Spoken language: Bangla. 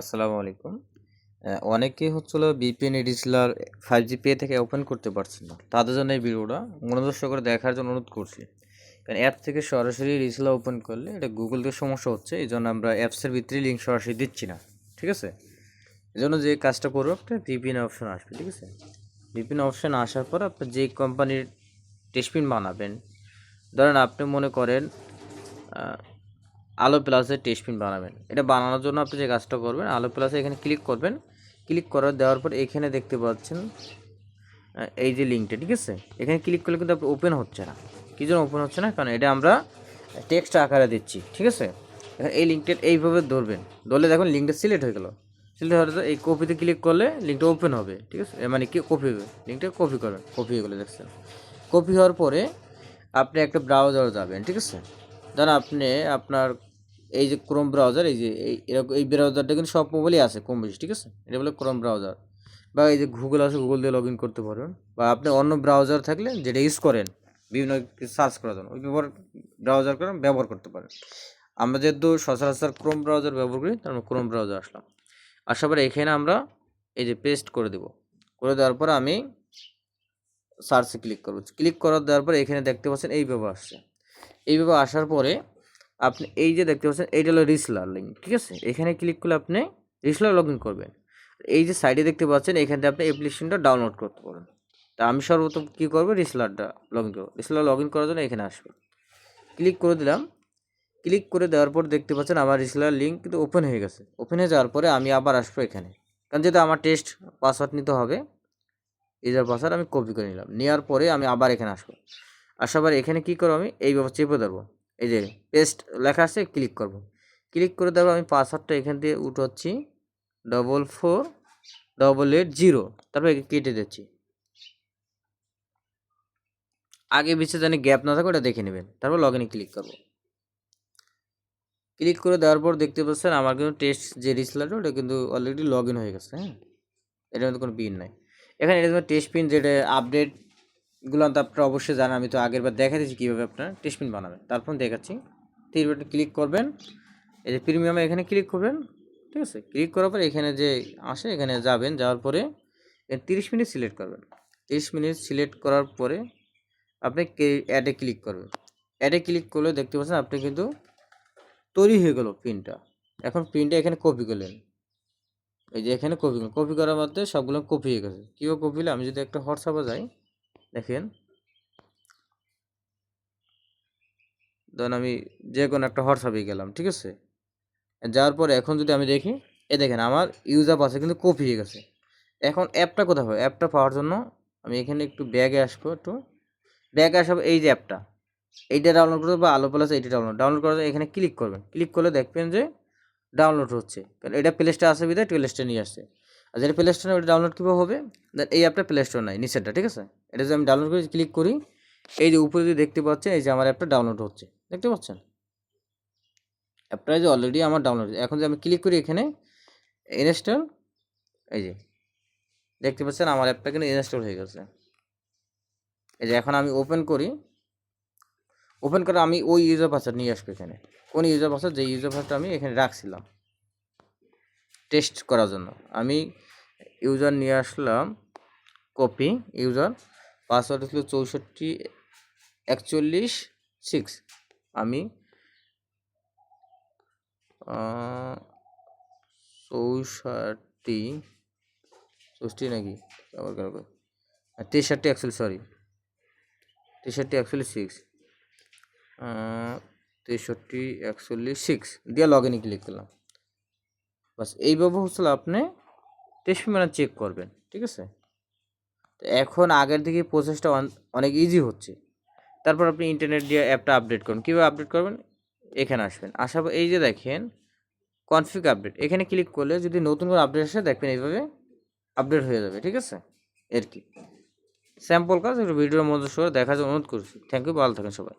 আসসালামু আলাইকুম। অনেকে হচ্ছিল বিপিএন এডিসিলার ফাইভ জি পে থেকে ওপেন করতে পারছেন না। তাদের জন্য এই ভিডিওটা মনোদর্শ করে দেখার জন্য অনুরোধ করছি। কারণ অ্যাপ থেকে সরাসরি রিসিলার ওপেন করলে এটা গুগল থেকে সমস্যা হচ্ছে, এই জন্য আমরা অ্যাপসের ভিতরে লিঙ্ক সরাসরি দিচ্ছি না, ঠিক আছে? এই জন্য যে কাজটা করব, একটা ভিপিএন অপশন আসবে, ঠিক আছে? ভিপিএন অপশন আসার পর আপনি যে কোম্পানির টেস্টপিন বানাবেন, ধরেন আপনি মনে করেন আলো প্লাসের টেস্টপিন বানাবেন। এটা বানানোর জন্য আপনি যে কাজটা করবেন, আলো প্লাসে এখানে ক্লিক করবেন। ক্লিক করার দেওয়ার পর এখানে দেখতে পাচ্ছেন এই যে লিঙ্কটা ঠিক আছে? এখানে ক্লিক করলে কিন্তু আপনার ওপেন হচ্ছে না। কী জন্য ওপেন হচ্ছে না? কারণ এটা আমরা টেক্সট আকারে দিচ্ছি, ঠিক আছে? এই লিঙ্কটা এইভাবে ধরবেন। ধরলে দেখুন লিঙ্কটা সিলেক্ট হয়ে গেল। সিলেক্ট হওয়ার পর এই কপিতে ক্লিক করলে লিঙ্কটা ওপেন হবে, ঠিক আছে? মানে কি কপি হবে? লিঙ্কটা কপি করবেন কপি হয়ে গেলে, দেখছেন? কপি হওয়ার পরে আপনি একটা ব্রাউজার যাবেন, ঠিক আছে? ধরেন আপনি আপনার এই যে ক্রোম ব্রাউজার এই যে এই, এরকম, এই ব্রাউজারটা কিন্তু সব মোবাইলই আছে কম বেশি, ঠিক আছে? এটা বলে ক্রোম ব্রাউজার বা এই যে গুগল আছে গুগল দিয়ে লগ ইন করতে পারবেন বা আপনি অন্য ব্রাউজার থাকলে যেটা ইউজ করেন, বিভিন্ন সার্চ করার জন্য, ওই ব্যবহার ব্রাউজার করেন ব্যবহার করতে পারেন। আমরা যেহেতু সচরাচর ক্রোম ব্রাউজার ব্যবহার করি, তার ক্রোম ব্রাউজার আসলাম। আসার পরে এখানে আমরা এই যে পেস্ট করে দেব। করে দেওয়ার পর আমি সার্চে ক্লিক করব। ক্লিক করার দেওয়ার পর এখানে দেখতে পাচ্ছেন এইভাবে আসছে। এইভাবে আসার পরে আপনি এই যে দেখতে পাচ্ছেন, এইটা হলো রিসলার লিঙ্ক ঠিক আছে? এখানে ক্লিক করলে আপনি রিসলার লগ ইন করবেন। এই যে সাইডে দেখতে পাচ্ছেন এখান থেকে আপনি অ্যাপ্লিকেশনটা ডাউনলোড করতে পারেন তা আমি সর্বপ্রথম কী করব? রিসলারটা লগ ইন করব। রিসলার লগ ইন করার জন্য এখানে আসবে। ক্লিক করে দিলাম। ক্লিক করে দেওয়ার পর দেখতে পাচ্ছেন, আমার রিসলার লিঙ্ক কিন্তু ওপেন হয়ে গেছে। ওপেন হয়ে যাওয়ার পরে আমি আবার আসব এখানে। কারণ যেহেতু আমার টেস্ট পাসওয়ার্ড নিতে হবে ইউজার পাসওয়ার্ড আমি কপি করে নিলাম। নেওয়ার পরে আমি আবার এখানে আসব। আসার পরে এখানে কী করব আমি? এই এইভাবে চেপে ধরবো। এই যে পেস্ট লেখা আছে ক্লিক করব। ক্লিক করে দেবো আমি পাসওয়ার্ডটা এখান দিয়ে উঠাচ্ছি। Double four double eight zero তারপর কেটে দিচ্ছি। আগে পিছিয়ে জানি গ্যাপ না থাকে ওটা দেখে নেবেন। তারপর লগ ইনে ক্লিক করব। ক্লিক করে দেওয়ার পর দেখতে পাচ্ছেন আমার কিন্তু টেস্ট যে রিসলারটা ওটা কিন্তু অলরেডি লগ ইন হয়ে গেছে হ্যাঁ? এটার মধ্যে কোনো পিন নাই। এখানে এটা টেস্ট পিন যেটা আপডেটগুলো তো আপনারা অবশ্যই জানেন, আমি তো আগের বার দেখা দিয়েছি কীভাবে আপনারা টেস্ট পিন বানাবেন। তারপর দেখাচ্ছি। তীর বাটনে ক্লিক করবেন। এই যে প্রিমিয়ামে এখানে ক্লিক করবেন, ঠিক আছে? ক্লিক করার পর এখানে যে আসে, এখানে যাবেন, যাওয়ার পরে তিরিশ মিনিট সিলেক্ট করবেন। তিরিশ মিনিট সিলেক্ট করার পরে আপনি অ্যাডে ক্লিক করবেন। অ্যাডে ক্লিক করলে দেখতে পাচ্ছেন আপনি কিন্তু তৈরি হয়ে গেল পিনটা এখন পিনটা এখানে কপি করলেন। এই যে এখানে কপি কপি করার মধ্যে সবগুলো কপি হয়ে গেছে। কীভাবে কপি হলে? আমি যদি একটা হোয়াটসঅ্যাপে যাই দেখেন। ধরুন আমি যে কোনো একটা হোয়াটসঅ্যাপে গেলাম, ঠিক আছে? যাওয়ার পরে এখন যদি আমি দেখি, এ দেখেন আমার ইউজ ইউজার পাশে কিন্তু কপি হয়ে গেছে। এখন অ্যাপটা কোথায় হবে অ্যাপটা পাওয়ার জন্য আমি এখানে একটু ব্যাগে আসব একটু। ব্যাগে আসব এই যে অ্যাপটা, এইটা ডাউনলোড করতে বা আলো প্লাস এইটা ডাউনলোড ডাউনলোড করার এখানে ক্লিক করবেন। ক্লিক করলে দেখবেন যে ডাউনলোড হচ্ছে। কারণ এটা প্লে স্টোর আসে বিধায় প্লে স্টোর নিয়ে আসছে। আর যেটা প্লে স্টোরে ওটা ডাউনলোড কীভাবে হবে? দেন এই অ্যাপটা প্লে স্টোর নাই, নিচেরটা, ঠিক আছে? এটা যদি আমি ডাউনলোড করে ক্লিক করি, এই যে উপরে যদি দেখতে পাচ্ছেন, এই যে আমার অ্যাপটা ডাউনলোড হচ্ছে। দেখতে পাচ্ছেন? অ্যাপটা যে অলরেডি আমার ডাউনলোড এখন যদি আমি ক্লিক করি এখানে ইনস্টল এই যে, দেখতে পাচ্ছেন আমার অ্যাপটা কিন্তু ইনস্টল হয়ে গেছে। এই যে এখন আমি ওপেন করি ওপেন করে আমি ওই ইউজার পাসওয়ার্ড নিয়ে আসব এখানে। কোন ইউজার পাসওয়ার্ড যে ইউজার পাসওয়ার্ডটা আমি এখানে রাখছিলাম। টেস্ট করার জন্য। আমি ইউজার নিয়ে আসলাম কপি ইউজার পাসওয়ার্ড ছিল চৌষট্টি একচল্লিশ সিক্স। আমি চৌষট্টি চৌষট্টি নাকি? আবার কেন তেষট্টি একচল্লিশ সরি তেষট্টি একচল্লিশ সিক্স। তেষট্টি একচল্লিশ সিক্স। দিয়ে লগ ইনে ক্লিক করলাম। বাস এইভাবে হচ্ছিল আপনি টেস্ট চেক করবেন, ঠিক আছে? এখন আগের থেকে প্রসেসটা অনেক ইজি হচ্ছে। তারপর আপনি ইন্টারনেট দিয়ে অ্যাপটা আপডেট করুন। কীভাবে আপডেট করবেন? এখানে আসবেন। পর এই যে দেখেন কনফিগ আপডেট এখানে ক্লিক করলে যদি নতুন করে আপডেট আসে, দেখবেন এইভাবে আপডেট হয়ে যাবে, ঠিক আছে? এর কি স্যাম্পল কাজ, একটু ভিডিওর মধ্যে সরে দেখার জন্য অনুরোধ করছি। থ্যাংক ইউ ভালো থাকেন সবাই।